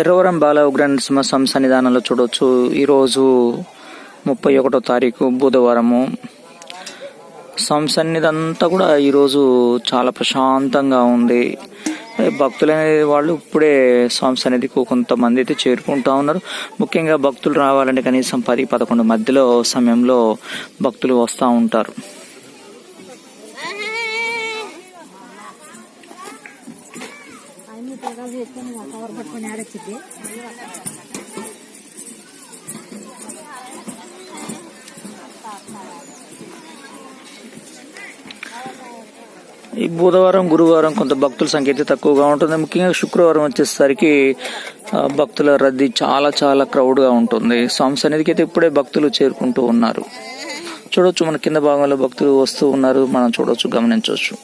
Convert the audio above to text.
ఎర్రవరం బాల ఉగ్ర నరసింహ సన్నిధానంలో చూడవచ్చు ఈరోజు ముప్పై ఒకటో తారీఖు బుధవారము. స్వామి కూడా ఈరోజు చాలా ప్రశాంతంగా ఉంది. భక్తులు అనేది వాళ్ళు ఇప్పుడే స్వామి సన్నిధికి కొంతమంది అయితే చేరుకుంటా ఉన్నారు. ముఖ్యంగా భక్తులు రావాలంటే కనీసం పది పదకొండు మధ్యలో సమయంలో భక్తులు వస్తూ ఉంటారు. ఈ బుధవారం గురువారం కొంత భక్తుల సంఖ్య అయితే తక్కువగా ఉంటుంది. ముఖ్యంగా శుక్రవారం వచ్చేసరికి భక్తుల రద్దీ చాలా చాలా క్రౌడ్గా ఉంటుంది. స్వామి సన్నిధికి అయితే ఇప్పుడే భక్తులు చేరుకుంటూ ఉన్నారు. చూడొచ్చు మన కింద భాగంలో భక్తులు వస్తూ ఉన్నారు. మనం చూడొచ్చు గమనించవచ్చు